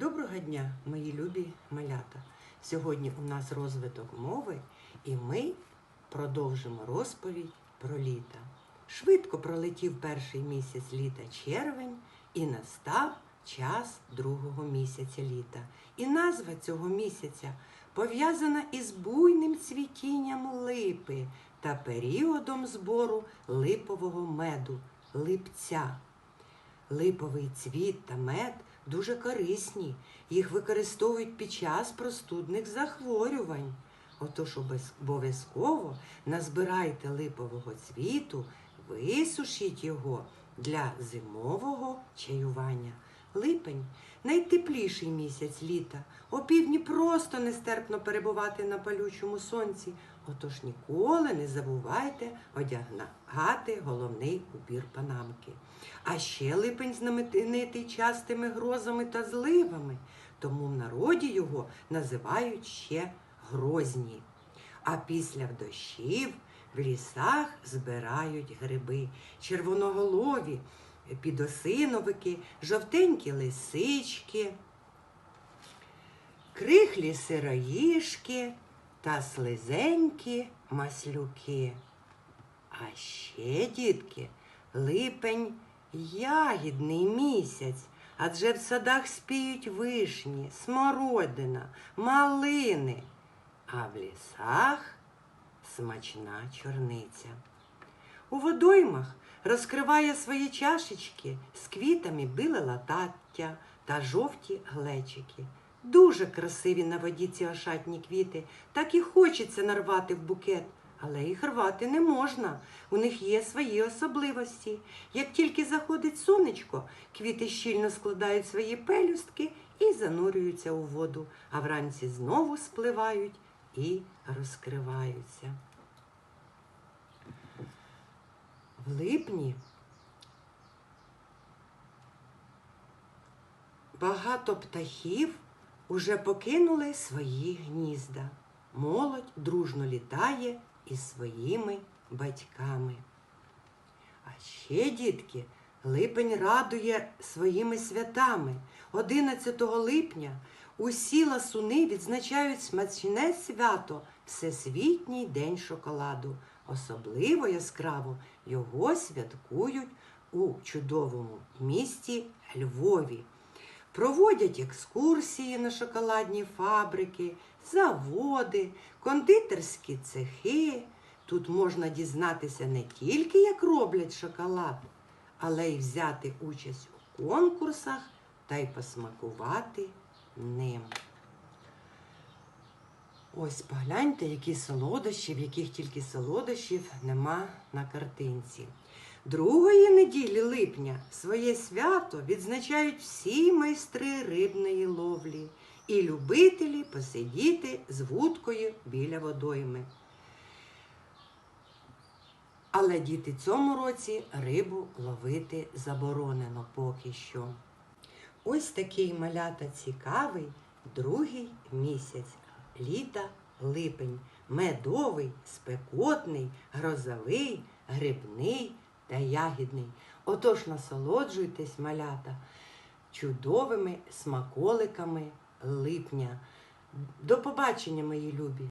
Доброго дня, мої любі малята! Сьогодні у нас розвиток мови, і ми продовжимо розповідь про літо. Швидко пролетів перший місяць літа червень, і настав час другого місяця літа. І назва цього місяця пов'язана із буйним цвітінням липи та періодом збору липового меду липця. Липовий цвіт та мед дуже корисні. Їх використовують під час простудних захворювань. Отож обов'язково назбирайте липового цвіту, висушіть його для зимового чаювання. Липень найтепліший місяць літа. Опівдні просто нестерпно перебувати на палючому сонці. Отож ніколи не забувайте одягати головний убір панамки. А ще липень знаменитий частими грозами та зливами, тому в народі його називають ще грозні. А після дощів в лісах збирають гриби, червоноголові, підосиновики, жовтенькі лисички, крихлі сироїшки та слизенькі маслюки. А ще, дітки, липень ягідний місяць, адже в садах спіють вишні, смородина, малини, а в лісах смачна чорниця. У водоймах розкриває свої чашечки з квітами біле латаття та жовті глечики. Дуже красиві на воді ці ошатні квіти, так і хочеться нарвати в букет, але їх рвати не можна. У них є свої особливості. Як тільки заходить сонечко, квіти щільно складають свої пелюстки і занурюються у воду, а вранці знову спливають і розкриваються. Липні багато птахів уже покинули свої гнізда. Молодь дружно літає із своїми батьками. А ще, дітки, липень радує своїми святами. 11 липня усі ласуни відзначають смачне свято Всесвітній день шоколаду. Особливо яскраво його святкують у чудовому місті Львові. Проводять екскурсії на шоколадні фабрики, заводи, кондитерські цехи. Тут можна дізнатися не тільки, як роблять шоколад, але й взяти участь у конкурсах та й посмакувати ним. Ось погляньте, які солодощі, в яких тільки солодощів нема на картинці. Другої неділі липня своє свято відзначають всі майстри рибної ловлі і любителі посидіти з вудкою біля водойми. Але діти цьому році рибу ловити заборонено поки що. Ось такий малята цікавий другий місяць літа липень, медовий, спекотний, грозовий, грибний та ягідний. Отож насолоджуйтесь, малята, чудовими смаколиками липня. До побачення, мої любі!